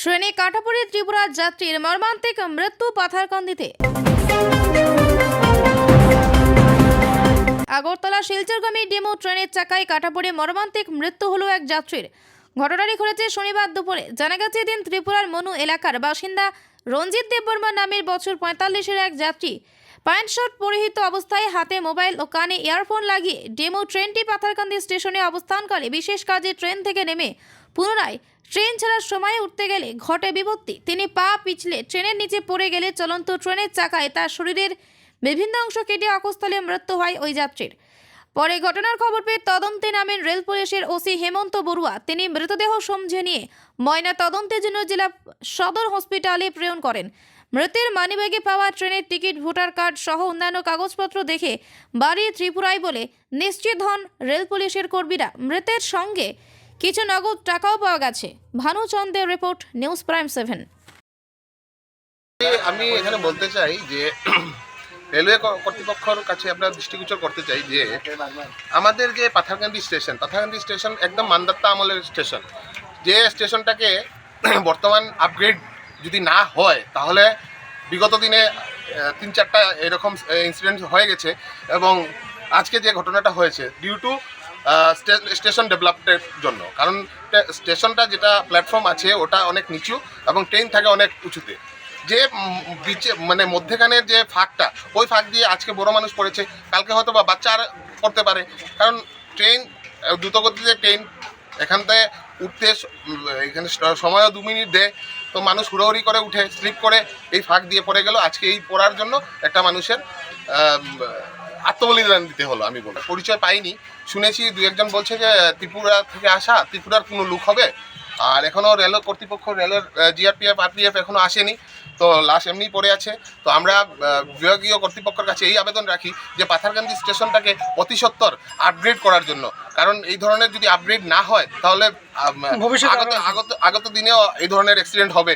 ট্রেনে কাঠাপুরে ত্রিপুরা যাত্রীর মর্মান্তিক মৃত্যু পাথারকান্দিতে। আগরতলা শিলচরগামী ডেমো ট্রেনের চাকায় কাঠাপুরে মর্মান্তিক মৃত্যু হলো এক যাত্রীর। ঘটনাটি ঘটেছে শনিবার দুপুরে। জানা গেছে এদিন ত্রিপুরার মনু এলাকার বাসিন্দা রঞ্জিত দেববর্মা নামের বছর পঁয়তাল্লিশের এক যাত্রী। প্যান্ট শার্ট পরিহিত অবস্থায় হাতে মোবাইল ও কানে ইয়ারফোন লাগিয়ে ডেমো ট্রেনটি পাথারকান্দি স্টেশনে অবস্থানকালে বিশেষ কাজে ট্রেন থেকে নেমে পুনরায় ট্রেন ছাড়ার সময় উঠতে গেলে ঘটে বিপত্তি। তিনি পা পিছলে ট্রেনের নিচে পড়ে গেলে চলন্ত ট্রেনের চাকায় তার শরীরের বিভিন্ন অংশ কেটে অকস্থলে মৃত্যু হয় ওই যাত্রীর। পরে ঘটনার খবর পেয়ে তদন্তে নামেন রেল পুলিশের ওসি হেমন্ত বড়ুয়া। তিনি মৃতদেহ সমঝে নিয়ে ময়না তদন্তের জন্য জেলা সদর হসপিটালে প্রেরণ করেন। মৃতের মানিব্যাগে পাওয়া ট্রেনের টিকিট, ভোটার কার্ড সহ অন্যান্য কাগজপত্র দেখে বাড়ি ত্রিপুরায় বলে নিশ্চিত হন রেল পুলিশের কর্মীরা। মৃতের সঙ্গে কিছু নগদ টাকাও পাওয়া গেছে। ভানুচন্দের রিপোর্ট, নিউজ প্রাইম সেভেন। আমি এখানে বলতে চাই যে, রেলওয়ে কর্তৃপক্ষের কাছে আমরা দৃষ্টিগোচর করতে চাই যে, আমাদের যে পাথারকান্দি স্টেশন পাথারকান্দি স্টেশন একদম মান্দাত্তা আমলের স্টেশন। যে স্টেশনটাকে বর্তমান আপগ্রেড যদি না হয়, তাহলে বিগত দিনে তিন চারটা এরকম ইনসিডেন্ট হয়ে গেছে এবং আজকে যে ঘটনাটা হয়েছে ডিউ টু স্টেশন ডেভেলপমেন্টের জন্য। কারণ স্টেশনটা যেটা প্ল্যাটফর্ম আছে, ওটা অনেক নিচু এবং ট্রেন থাকে অনেক উঁচুতে। যে বিচে মানে মধ্যেখানের যে ফাঁকটা, ওই ফাঁক দিয়ে আজকে বড় মানুষ পড়েছে। কালকে হয়তো বা বাচ্চা আর পড়তে পারে। কারণ ট্রেন দ্রুতগতিতে ট্রেন এখান থেকে উঠতে এখানে সময়ও দু মিনিট দেয়। তো মানুষ হুড়োহুড়ি করে উঠে, স্লিপ করে এই ফাঁক দিয়ে পড়ে গেল। আজকে এই পড়ার জন্য একটা মানুষের আত্মবলিদান দিতে হলো, আমি বলে পরিচয় পাইনি। শুনেছি দু একজন বলছে যে, ত্রিপুরা থেকে আসা, ত্রিপুরার কোনো লুক হবে? আর এখনও রেল কর্তৃপক্ষ, রেলের জিআরপিএফ আরপিএফ এখনও আসেনি। তো লাশ এমনি পড়ে আছে। তো আমরা বিভাগীয় কর্তৃপক্ষের কাছে এই আবেদন রাখি যে পাথারকান্দি স্টেশনটাকে অতি সত্বর আপগ্রেড করার জন্য। কারণ এই ধরনের যদি আপগ্রেড না হয় তাহলে আগত আগত আগত দিনেও এই ধরনের অ্যাক্সিডেন্ট হবে।